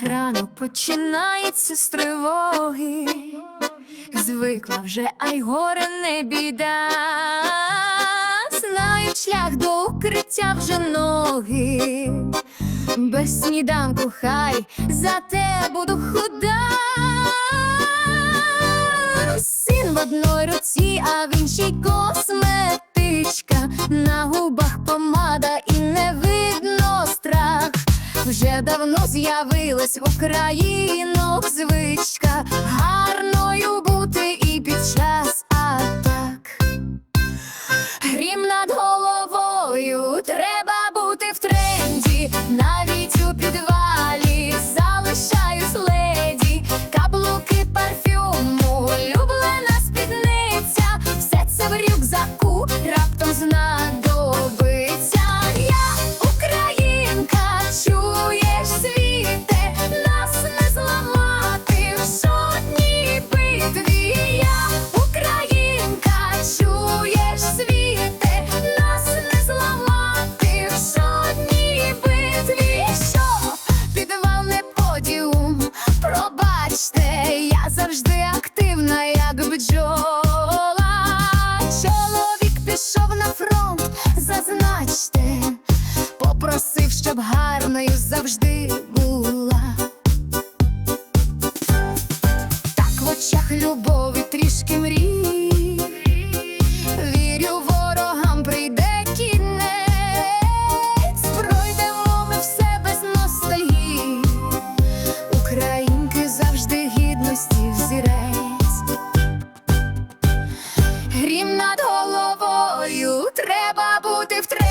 Рано починається з тривоги, звикла вже, а й горе не біда. Знають шлях до укриття вже ноги, без сніданку хай зате буду худа. Син в одній руці, а в іншій косметичка, на губах помада Вже давно з'явилась в Українок звичка завжди була, так в очах любові трішки мрій, вірю, ворогам прийде кінець, пройдемо ми все без ностальгії, Українки завжди гідності взірець, грім над головою треба бути втрати.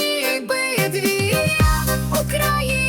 Якби дві Україна.